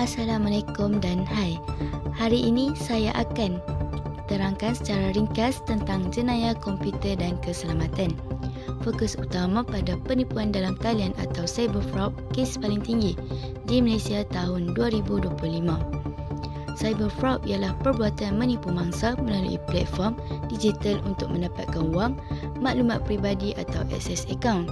Assalamualaikum dan hai. Hari ini saya akan terangkan secara ringkas tentang jenayah komputer dan keselamatan. Fokus utama pada penipuan dalam talian atau cyber fraud kes paling tinggi di Malaysia tahun 2025. Cyber fraud ialah perbuatan menipu mangsa melalui platform digital untuk mendapatkan wang, maklumat peribadi atau akses akaun.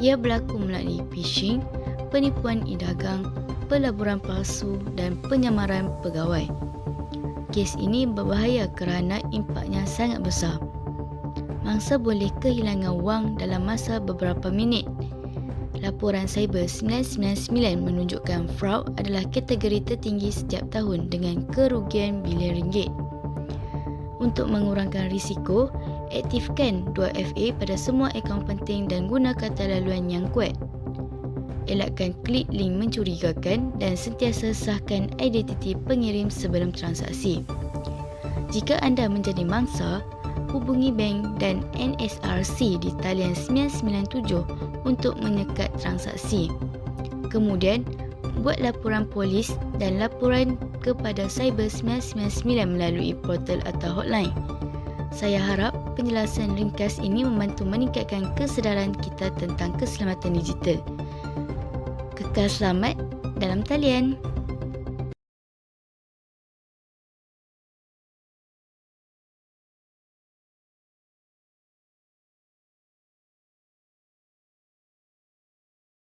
Ia berlaku melalui phishing, penipuan e-dagang, pelaburan palsu dan penyamaran pegawai. Kes ini berbahaya kerana impaknya sangat besar. Mangsa boleh kehilangan wang dalam masa beberapa minit Laporan Cyber 999 menunjukkan fraud adalah kategori tertinggi setiap tahun dengan kerugian bilion ringgit. Untuk mengurangkan risiko, aktifkan 2FA pada semua akaun penting dan guna kata laluan yang kuat. Elakkan klik link mencurigakan dan sentiasa sahkan identiti pengirim sebelum transaksi. Jika anda menjadi mangsa, hubungi bank dan NSRC di talian 997 untuk menyekat transaksi. Kemudian, buat laporan polis dan laporan kepada Cyber 999 melalui portal atau hotline. Saya harap penjelasan ringkas ini membantu meningkatkan kesedaran kita tentang keselamatan digital. Kekal selamat dalam talian.